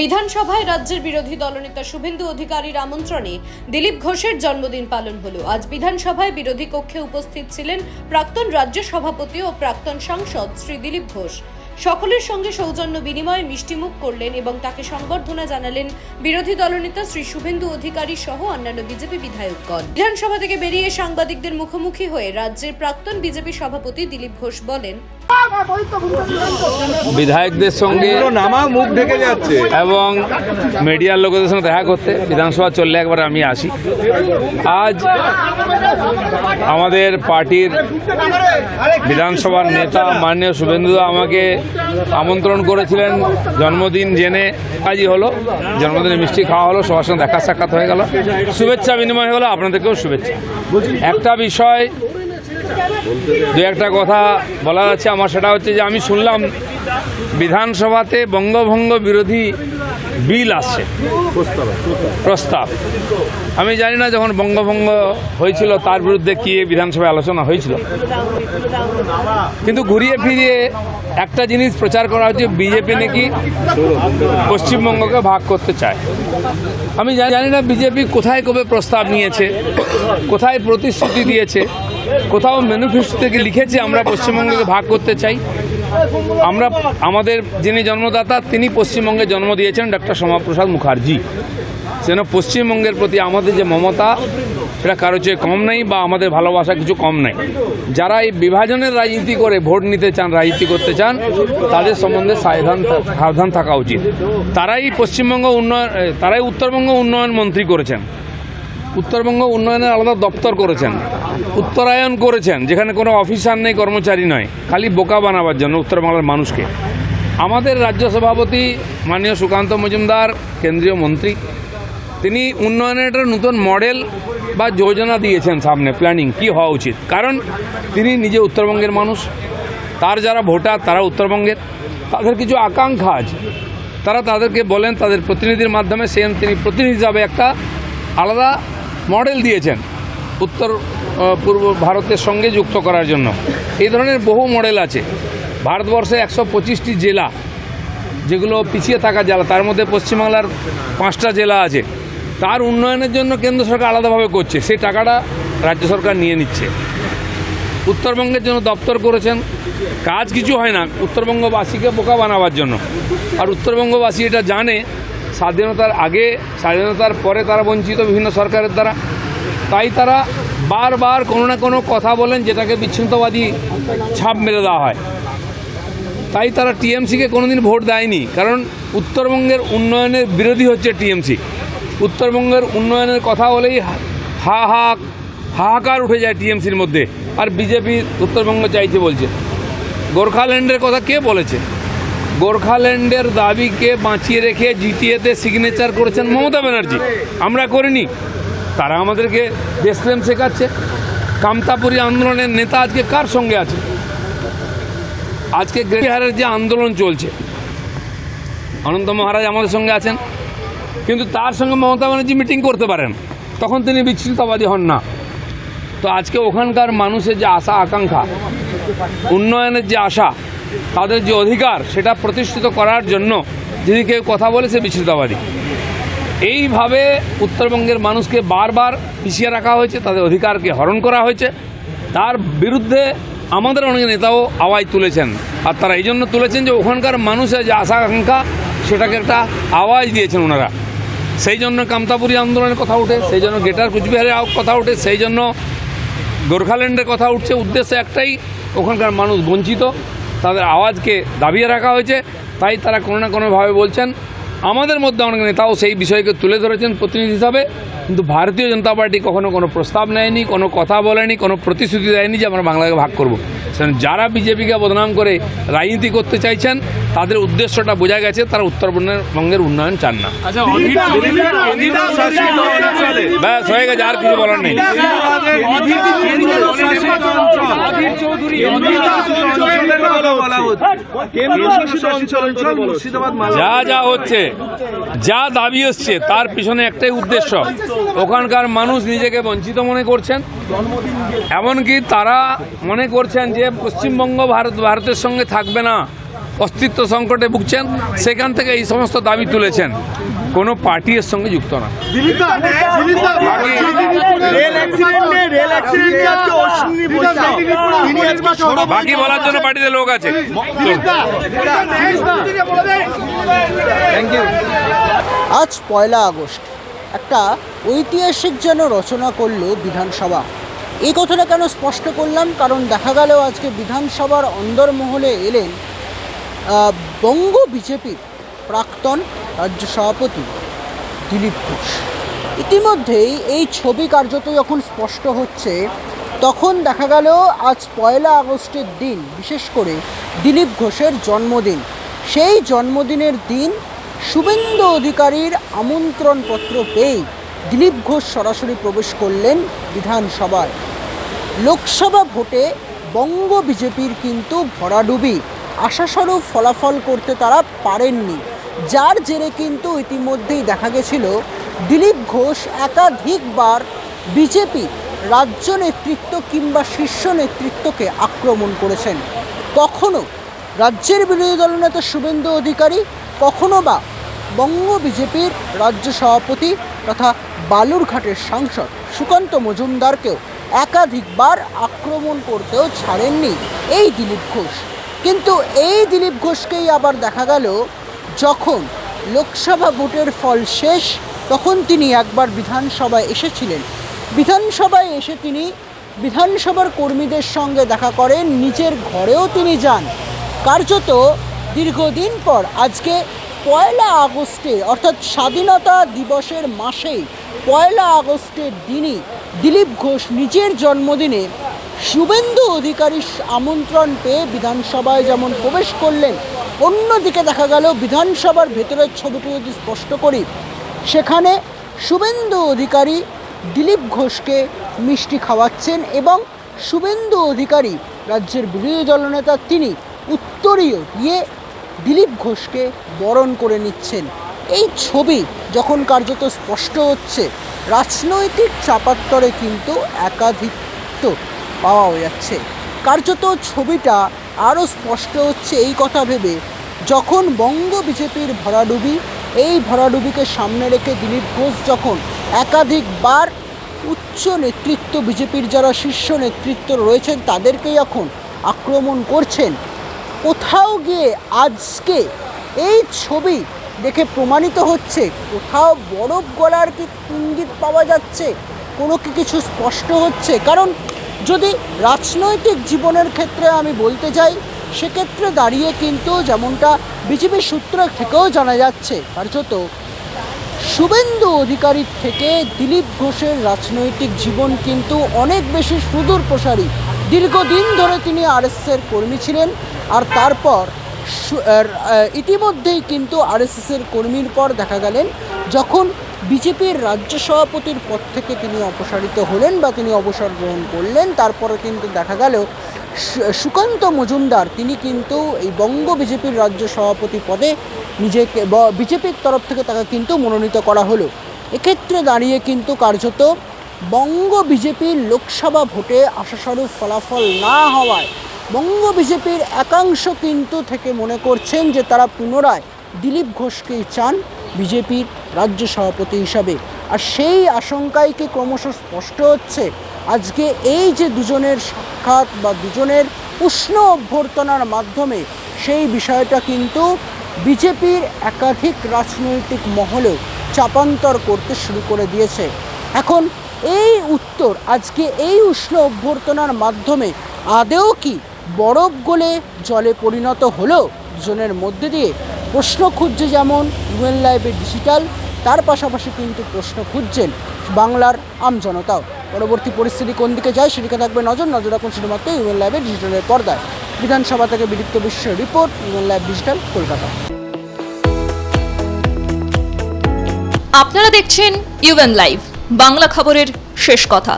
বিধানসভায় রাজ্যের বিরোধী দলনেতা শুভেন্দু অধিকারীর আমন্ত্রণে দিলীপ ঘোষের জন্মদিন পালন হলো। আজ বিধানসভায় বিরোধী কক্ষে উপস্থিত ছিলেন প্রাক্তন রাজ্য সভাপতি ও প্রাক্তন সাংসদ শ্রী দিলীপ ঘোষ। সকলের সঙ্গে সৌজন্য বিনিময়ে মিষ্টিমুখ করলেন এবং তাকে সংবর্ধনা জানালেন বিরোধী দলনেতা শ্রী শুভেন্দু অধিকারী সহ অন্যান্য বিজেপি বিধায়কগণ। বিধানসভা থেকে বেরিয়ে সাংবাদিকদের মুখোমুখি হয়ে রাজ্যের প্রাক্তন বিজেপি সভাপতি দিলীপ ঘোষ বলেন বিধায়কদের সঙ্গে নামা মুখ ঢেকে যাচ্ছে। এবং মিডিয়ার লোকেদের সঙ্গে দেখা করতে বিধানসভা চললে একবার আমি আসি। আজ আমাদের পার্টির বিধানসভার নেতা মাননীয় শুভেন্দু আমাকে আমন্ত্রণ করেছিলেন জন্মদিন জেনে। কাজই হলো জন্মদিনে মিষ্টি খাওয়া হলো সবার সঙ্গে দেখা সাক্ষাৎ হয়ে গেল। শুভেচ্ছা বিনিময় হলো আপনাদেরকেও শুভেচ্ছা। একটা বিষয় দু একটা কথা বলা যাচ্ছে আমার, সেটা হচ্ছে যে আমি শুনলাম বিধানসভাতে বঙ্গভঙ্গ বিরোধী বিল আসছে। প্রস্তাব। আমি জানি না যখন বঙ্গভঙ্গ হয়েছিল, তার বিরুদ্ধে কি বিধানসভায় আলোচনা হয়েছিল। কিন্তু ঘুরিয়ে ফিরিয়ে একটা জিনিস প্রচার করা হচ্ছে, বিজেপি নাকি পশ্চিমবঙ্গকে ভাগ করতে চায়। আমি জানি না বিজেপি কোথায় কবে প্রস্তাব নিয়েছে, কোথায় প্রতিশ্রুতি দিয়েছে কোথাও ম্যানিফেস্টো থেকে লিখেছে, আমরা পশ্চিমবঙ্গকে ভাগ করতে চাই। আমরা, আমাদের যিনি জন্মদাতা, তিনি পশ্চিমবঙ্গে জন্ম দিয়েছেন ডক্টর শ্যামাপ্রসাদ মুখার্জি। যেন পশ্চিমবঙ্গের প্রতি আমাদের যে মমতা, সেটা কারও চেয়ে কম নেই বা আমাদের ভালোবাসা কিছু কম নেই। যারা এই বিভাজনের রাজনীতি করে ভোট নিতে চান, রাজনীতি করতে চান, তাদের সম্বন্ধে সাবধান সাবধান থাকা উচিত। তারাই পশ্চিমবঙ্গ উন্নয়ন তারাই উত্তরবঙ্গ উন্নয়ন মন্ত্রী করেছেন। উত্তরবঙ্গ উন্নয়নের আলাদা দপ্তর করেছেন, উত্তরায়ণ করেছেন, যেখানে কোনো অফিসার নেই, কর্মচারী নয়, খালি বোকা বানাবার জন্য উত্তরবাংলার মানুষকে। আমাদের রাজ্য সভাপতি মাননীয় সুকান্ত মজুমদার, কেন্দ্রীয় মন্ত্রী, তিনি উন্নয়নের একটা নতুন মডেল বা যোজনা দিয়েছেন সামনে, প্ল্যানিং, কি হওয়া উচিত? কারণ তিনি নিজে উত্তরবঙ্গের মানুষ, তার যারা ভোটার, তারা উত্তরবঙ্গের, তাদের কিছু আকাঙ্ক্ষা আছে। তারা তাদেরকে বলেন, তাদের প্রতিনিধির মাধ্যমে সে তিনি প্রতিনিধি হিসাবে একটা আলাদা মডেল দিয়েছেন উত্তর পূর্ব ভারতের সঙ্গে যুক্ত করার জন্য। এই ধরনের বহু মডেল আছে। ভারতবর্ষে একশো পঁচিশটি জেলা যেগুলো পিছিয়ে থাকা জেলা, তার মধ্যে পশ্চিমবাংলার পাঁচটা জেলা আছে। তার উন্নয়নের জন্য কেন্দ্র সরকার আলাদাভাবে করছে। সেই টাকাটা রাজ্য সরকার নিয়ে নিচ্ছে। উত্তরবঙ্গের জন্য দপ্তর করেছেন। কাজ কিছু হয় না। উত্তরবঙ্গবাসীকে বোকা বানাবার জন্য। আর উত্তরবঙ্গবাসী এটা জানে স্বাধীনতার আগে, স্বাধীনতার পরে তারা বঞ্চিত বিভিন্ন সরকারের দ্বারা। তাই তারা বারবার কোনো না কোনো কথা বলেন যেটাকে বিচ্ছিন্নতাবাদী ছাপ মেলে দেওয়া হয়। তাই তারা টিএমসিকে কোনোদিন ভোট দেয়নি, কারণ উত্তরবঙ্গের উন্নয়নের বিরোধী হচ্ছে টিএমসি। উত্তরবঙ্গের উন্নয়নের কথা বলেই হা হা, হাহাকার উঠে যায় টিএমসির মধ্যে। আর বিজেপি উত্তরবঙ্গ চাইছে বলছে। গোর্খাল্যান্ডের কথা কে বলেছে? গোর্খাল্যান্ডের দাবিকে বাঁচিয়ে রেখে জিটিএতে সিগনেচার করেছেন মমতা ব্যানার্জি। আমরা করিনি। তারা আমাদেরকে দেশপ্রেম শেখাচ্ছে। কামতাপুরী আন্দোলনের নেতা আজকে কার সঙ্গে আছে? আজকে বিহারের যে আন্দোলন চলছে, অনন্ত মহারাজ আমাদের সঙ্গে আছেন। কিন্তু তার সঙ্গে মমতা ব্যানার্জি মিটিং করতে পারেন। তখন তিনি বিচ্ছিন্নতাবাদী হন না। তো আজকে ওখানকার মানুষের যে আশা, আকাঙ্ক্ষা, উন্নয়নের যে আশা তাদের যে অধিকার সেটা প্রতিষ্ঠিত করার জন্য যদি কেউ কথা বলে সে বিচ্ছিন্নতাবাদী এইভাবে উত্তরবঙ্গের মানুষকে বারবার পিছিয়ে রাখা হয়েছে, তাদের অধিকারকে হরণ করা হয়েছে। তার বিরুদ্ধে আমাদের অনেক নেতাও আওয়াজ তুলেছেন। আর তারা এই জন্য তুলেছেন যে ওখানকার মানুষের যে আশা আকাঙ্ক্ষা সেটাকে একটা আওয়াজ দিয়েছেন ওনারা। সেই জন্য কামতাপুরী আন্দোলনের কথা ওঠে সেই জন্য গেটার কুচবিহারের কথা ওঠে সেই জন্য গোর্খাল্যান্ডের কথা উঠছে। উদ্দেশ্য একটাই, ওখানকার মানুষ বঞ্চিত। তাদের আওয়াজকে দাবিয়ে রাখা হয়েছে তাই তারা কোনো না কোনোভাবে বলছেন। আমাদের মধ্যে অনেক নেতাও সেই বিষয়কে তুলে ধরেছেন প্রতিনিধি হিসাবে কিন্তু ভারতীয় জনতা পার্টি কখনো কোনো প্রস্তাব নেয়নি কোনো কথা বলেনি কোনো প্রতিশ্রুতি দেয়নি যে আমরা বাংলাকে ভাগ করব যারা বিজেপিকে বদনাম করে রাজনীতি করতে চাইছেন তাদের উদ্দেশ্যটা বোঝা গেছে তারা উত্তরবঙ্গের উন্নয়ন চান না আচ্ছা ব্যাস হয়ে গেছে আর কিছু বলার নেই যা যা হচ্ছে যা দাবি এসছে তার পিছনে একটাই উদ্দেশ্য ওখানকার মানুষ নিজেকে বঞ্চিত মনে করছেন এমনকি তারা মনে করছেন যে পশ্চিমবঙ্গ ভারত ভারতের সঙ্গে থাকবে না অস্তিত্ব সংকটে ভুগছেন সেখান থেকে এই সমস্ত দাবি তুলেছেন কোনো পার্টি এর সঙ্গে যুক্ত না বাকি বলার জন্য পার্টিতে লোক আছে। আজ পয়লা আগস্ট। একটা ঐতিহাসিক যেন রচনা করল বিধানসভা। এই কথাটা কেন স্পষ্ট করলাম? কারণ দেখা গেল আজকে বিধানসভার অন্দরমহলে এলেন আহ, বঙ্গ বিজেপির প্রাক্তন রাজ্য সভাপতি দিলীপ ঘোষ। ইতিমধ্যেই এই ছবি কার্যত যখন স্পষ্ট হচ্ছে তখন দেখা গেল, আজ পয়লা আগস্টের দিন, বিশেষ করে দিলীপ ঘোষের জন্মদিন। সেই জন্মদিনের দিন শুভেন্দু অধিকারীর আমন্ত্রণপত্র পেয়ে দিলীপ ঘোষ সরাসরি প্রবেশ করলেন বিধানসভায়। লোকসভা ভোটে বঙ্গ বিজেপির কিন্তু ভরাডুবি। আশাস্বরূপ ফলাফল করতে তারা পারেননি। যার জেরে কিন্তু ইতিমধ্যেই দেখা গেছিল, দিলীপ ঘোষ একাধিকবার বিজেপি রাজ্য নেতৃত্ব কিংবা শীর্ষ নেতৃত্বকে আক্রমণ করেছেন। কখনো রাজ্যের বিরোধী দলনেতা শুভেন্দু অধিকারী, কখনো বা বঙ্গ বিজেপির রাজ্য সভাপতি তথা বালুরঘাটের সাংসদ সুকান্ত মজুমদারকেও একাধিকবার আক্রমণ করতেও ছাড়েননি এই দিলীপ ঘোষ। কিন্তু এই দিলীপ ঘোষকেই আবার দেখা গেল, যখন লোকসভা ভোটের ফল শেষ, তখন তিনি একবার বিধানসভায় এসেছিলেন। বিধানসভায় এসে তিনি বিধানসভার কর্মীদের সঙ্গে দেখা করেন, নিজের ঘরেও তিনি যান। কার্যত দীর্ঘদিন পর, আজকে পয়লা আগস্টে অর্থাৎ স্বাধীনতা দিবসের মাসেই পয়লা আগস্টের দিনই দিলীপ ঘোষ নিজের জন্মদিনে শুভেন্দু অধিকারীর আমন্ত্রণ পেয়ে বিধানসভায় যেমন প্রবেশ করলেন, অন্যদিকে দেখা গেল বিধানসভার ভেতরের ছবিটি যদি স্পষ্ট করি, সেখানে শুভেন্দু অধিকারী দিলীপ ঘোষকে মিষ্টি খাওয়াচ্ছেন এবং শুভেন্দু অধিকারী রাজ্যের বিরোধী দলনেতা তিনি উত্তরীয় দিয়ে দিলীপ ঘোষকে বরণ করে নিচ্ছেন। এই ছবি যখন কার্যত স্পষ্ট হচ্ছে, রাজনৈতিক চাপাত্তরে কিন্তু একাধিত্ব পাওয়া যাচ্ছে। কার্যত ছবিটা আরও স্পষ্ট হচ্ছে এই কথা ভেবে যখন বঙ্গ বিজেপির ভরাডুবি, এই ভরাডুবিকে সামনে রেখে দিলীপ ঘোষ যখন একাধিকবার উচ্চ নেতৃত্ব বিজেপির যারা শীর্ষ নেতৃত্ব রয়েছেন, তাদেরকেই এখন আক্রমণ করছেন। কোথাও গিয়ে আজকে এই ছবি দেখে প্রমাণিত হচ্ছে, কোথাও বরফ গলার কি ইঙ্গিত পাওয়া যাচ্ছে, কোনো কি কিছু স্পষ্ট হচ্ছে। কারণ যদি রাজনৈতিক জীবনের ক্ষেত্রে আমি বলতে যাই, সেক্ষেত্রে দাঁড়িয়ে কিন্তু যেমনটা বিজেপি সূত্র থেকেও জানা যাচ্ছে, কার্যত শুভেন্দু অধিকারীর থেকে দিলীপ ঘোষের রাজনৈতিক জীবন কিন্তু অনেক বেশি সুদূর প্রসারী। দীর্ঘদিন ধরে তিনি আর আরএসএসের কর্মী ছিলেন আর তারপর আর, ইতিমধ্যেই কিন্তু আরএসএসের কর্মীর পর দেখা গেলেন যখন বিজেপির রাজ্য সভাপতির পদ থেকে তিনি অপসারিত হলেন বা তিনি অবসর গ্রহণ করলেন তারপরে কিন্তু দেখা গেল সুকান্ত মজুমদার, তিনি কিন্তু এই বঙ্গ বিজেপির রাজ্য সভাপতি পদে নিজেকে বিজেপির তরফ থেকে তাকে কিন্তু মনোনীত করা হলো। এক্ষেত্রে দাঁড়িয়ে কিন্তু কার্যত বঙ্গ বিজেপির লোকসভা ভোটে আশাস্বরূপ ফলাফল না হওয়ায় বঙ্গ বিজেপির একাংশ কিন্তু থেকে মনে করছেন যে তারা পুনরায় দিলীপ ঘোষকেই চান বিজেপির রাজ্য সভাপতি হিসাবে। আর সেই আশঙ্কাই কি ক্রমশ স্পষ্ট হচ্ছে? আজকে এই যে দুজনের সাক্ষাৎ বা দুজনের উষ্ণ অভ্যর্থনার মাধ্যমে সেই বিষয়টা কিন্তু বিজেপির একাধিক রাজনৈতিক মহলেও চাপান্তর করতে শুরু করে দিয়েছে। এখন এই উত্তর, আজকে এই উষ্ণ অভ্যর্থনার মাধ্যমে আদেও কি বরফ গলে জলে পরিণত হলো? দুজনের মধ্যে দিয়ে প্রশ্ন খুঁজছে যেমন ইউএন লাইভের ডিজিটাল, তার পাশাপাশি কিন্তু প্রশ্ন খুঁজছেন বাংলার আমজনতাও পরবর্তী পরিস্থিতি কোন দিকে যায় সেদিকে থাকবে নজর। নজর রাখুন শুধুমাত্র ইউএন ল্যাবে ডিজিটালের পর্দায়। বিধানসভা থেকে Bidipta Biswa report UN lab digital Kolkata. আপনারা দেখছেন ইউএন লাইভ বাংলা খবরের শেষ কথা।